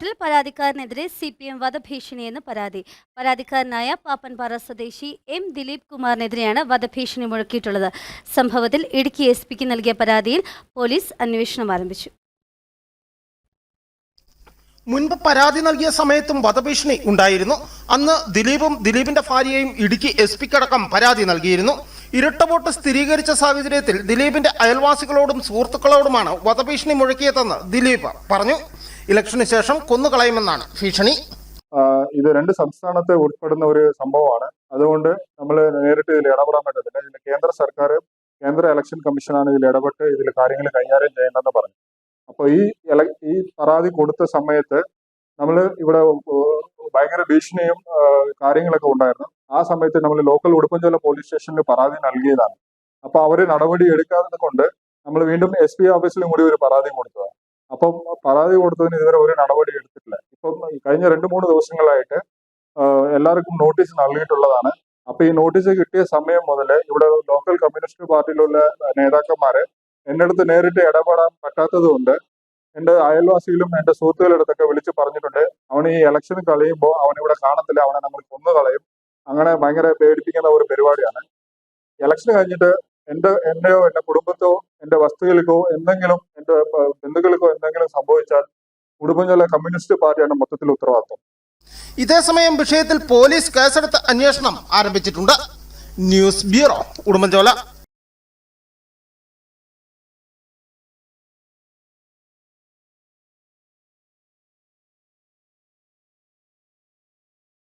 ഉടുമ്പൻചോട്ടിൽ പരാതിക്കാരനെതിരെ C P M വധഭീഷണിയെന്ന് പരാതി. പരാതിക്കാരനായ പാപ്പൻപാറ സ്വദേശി എം ദിലീപ് കുമാറിനെതിരെയാണ് വധഭീഷണി മുഴക്കിയിട്ടുള്ളത്. സംഭവത്തിൽ ഇടുക്കി എസ് പിക്ക് നൽകിയ പരാതിയിൽ പോലീസ് അന്വേഷണം ആരംഭിച്ചു. മുൻപ് പരാതി നൽകിയ സമയത്തും വധഭീഷണി ഉണ്ടായിരുന്നു. അന്ന് ദിലീപും ദിലീപിന്റെ ഭാര്യയും ഇടുക്കി എസ് പിക്കടക്കം പരാതി നൽകിയിരുന്നു. ഇരട്ട വോട്ട് സ്ഥിരീകരിച്ച സാഹചര്യത്തിൽ ദിലീപിന്റെ അയൽവാസികളോടും സുഹൃത്തുക്കളോടുമാണ് വധഭീഷണി മുഴക്കിയതെന്ന് ദിലീപ് പറഞ്ഞു. ഇലക്ഷന് ശേഷം കൊന്നുകളയുമെന്നാണ് ഭീഷണി. ഇത് രണ്ട് സംസ്ഥാനത്തെ ഉൾപ്പെടുന്ന ഒരു സംഭവമാണ്. അതുകൊണ്ട് നമ്മൾ നേരിട്ട് ഇതിൽ ഇടപെടാൻ പറ്റത്തില്ല. ഇതിൽ കേന്ദ്ര സർക്കാർ കേന്ദ്ര ഇലക്ഷൻ കമ്മീഷനാണ് ഇതിൽ ഇടപെട്ട് ഇതിൽ കാര്യങ്ങൾ കൈകാര്യം ചെയ്യേണ്ടതെന്ന് പറഞ്ഞു. അപ്പോൾ ഈ ഈ പരാതി കൊടുത്ത സമയത്ത് നമ്മൾ ഇവിടെ ഭയങ്കര ഭീഷണിയും കാര്യങ്ങളൊക്കെ ഉണ്ടായിരുന്നു. ആ സമയത്ത് നമ്മൾ ലോക്കൽ ഉടുപ്പഞ്ചോല പോലീസ് സ്റ്റേഷനിൽ പരാതി നൽകിയതാണ്. അപ്പൊ അവർ നടപടി എടുക്കാത്തത് കൊണ്ട് നമ്മൾ വീണ്ടും എസ് പി ഓഫീസിലും കൂടി ഒരു പരാതി കൊടുത്തതാണ്. അപ്പം പരാതി കൊടുത്തതിന് ഇതുവരെ ഒരു നടപടി എടുത്തിട്ടില്ല. ഇപ്പം കഴിഞ്ഞ രണ്ട് മൂന്ന് ദിവസങ്ങളായിട്ട് എല്ലാവർക്കും നോട്ടീസ് നൽകിയിട്ടുള്ളതാണ്. അപ്പൊ ഈ നോട്ടീസ് കിട്ടിയ സമയം മുതൽ ഇവിടെ ലോക്കൽ കമ്മ്യൂണിസ്റ്റ് പാർട്ടിയിലുള്ള നേതാക്കന്മാര് എന്റെ അടുത്ത് നേരിട്ട് ഇടപെടാൻ പറ്റാത്തത് കൊണ്ട് എന്റെ അയൽവാസികളും എന്റെ സുഹൃത്തുക്കളുടെ അടുത്തൊക്കെ വിളിച്ച് പറഞ്ഞിട്ടുണ്ട്. അവൻ ഈ ഇലക്ഷൻ കളയുമ്പോൾ അവൻ ഇവിടെ കാണത്തില്ല അവനെ നമ്മൾ കൊന്നു കളയും. അങ്ങനെ ഭയങ്കര പേടിപ്പിക്കുന്ന ഒരു പരിപാടിയാണ്. ഇലക്ഷൻ കഴിഞ്ഞിട്ട് എന്റെ എന്റെയോ എന്റെ കുടുംബത്തോ എന്റെ വസ്തുക്കൾക്കോ എന്തെങ്കിലും എന്റെ ബന്ധുക്കൾക്കോ എന്തെങ്കിലും സംഭവിച്ചാൽ ഉടുമ്പൻചോല കമ്മ്യൂണിസ്റ്റ് പാർട്ടിയാണ് മൊത്തത്തിൽ ഉത്തരവാദിത്വം. ഇതേസമയം വിഷയത്തിൽ പോലീസ് കേസെടുത്ത് അന്വേഷണം ആരംഭിച്ചിട്ടുണ്ട്. News bureau Udumbanchola.